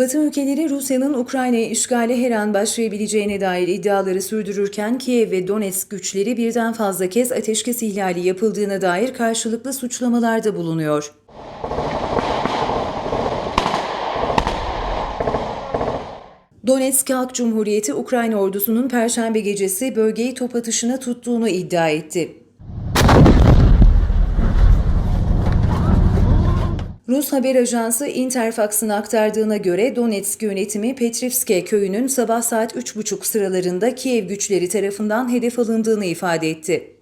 Batı ülkeleri Rusya'nın Ukrayna'yı işgale her an başlayabileceğine dair iddiaları sürdürürken Kiev ve Donetsk güçleri birden fazla kez ateşkes ihlali yapıldığına dair karşılıklı suçlamalarda bulunuyor. Donetsk Halk Cumhuriyeti Ukrayna ordusunun perşembe gecesi bölgeyi top atışına tuttuğunu iddia etti. Rus haber ajansı Interfax'ın aktardığına göre Donetsk yönetimi Petrivske köyünün sabah saat 3.30 sıralarında Kiev güçleri tarafından hedef alındığını ifade etti.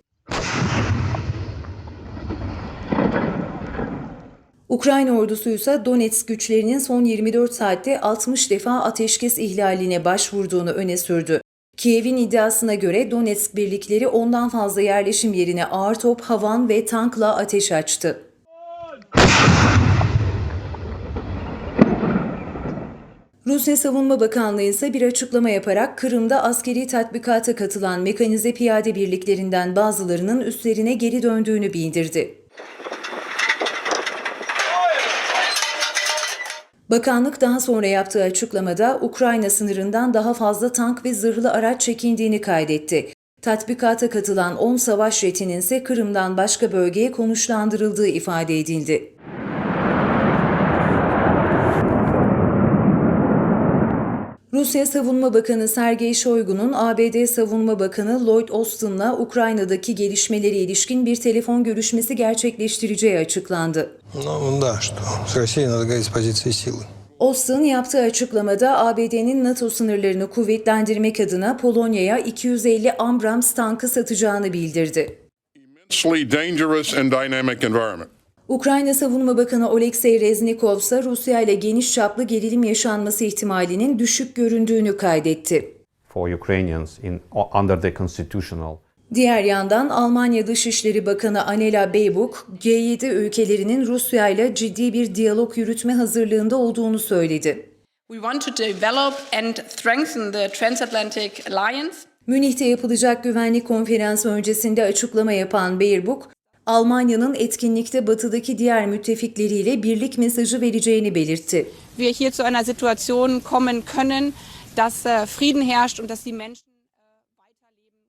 Ukrayna ordusu ise Donetsk güçlerinin son 24 saatte 60 defa ateşkes ihlaline başvurduğunu öne sürdü. Kiev'in iddiasına göre Donetsk birlikleri ondan fazla yerleşim yerine ağır top, havan ve tankla ateş açtı. Rusya Savunma Bakanlığı ise bir açıklama yaparak Kırım'da askeri tatbikata katılan mekanize piyade birliklerinden bazılarının üstlerine geri döndüğünü bildirdi. Bakanlık daha sonra yaptığı açıklamada Ukrayna sınırından daha fazla tank ve zırhlı araç çekindiğini kaydetti. Tatbikata katılan 10 savaş jetinin ise Kırım'dan başka bölgeye konuşlandırıldığı ifade edildi. Rusya Savunma Bakanı Sergey Shoigu'nun ABD Savunma Bakanı Lloyd Austin'la Ukrayna'daki gelişmeleri ilişkin bir telefon görüşmesi gerçekleştireceği açıklandı. Austin yaptığı açıklamada ABD'nin NATO sınırlarını kuvvetlendirmek adına Polonya'ya 250 Abrams tankı satacağını bildirdi. Ukrayna Savunma Bakanı Oleksiy Reznikov ise Rusya ile geniş çaplı gerilim yaşanması ihtimalinin düşük göründüğünü kaydetti. for Ukrainians in under the constitutional Diğer yandan Almanya Dışişleri Bakanı Anela Baerbock, G7 ülkelerinin Rusya ile ciddi bir diyalog yürütme hazırlığında olduğunu söyledi. We want to develop and strengthen the transatlantic alliance. Münih'te yapılacak güvenlik konferansı öncesinde açıklama yapan Baerbock, Almanya'nın etkinlikte batıdaki diğer müttefikleriyle birlik mesajı vereceğini belirtti. Wir hier zu einer Situation kommen können, dass äh, Frieden herrscht und dass die Menschen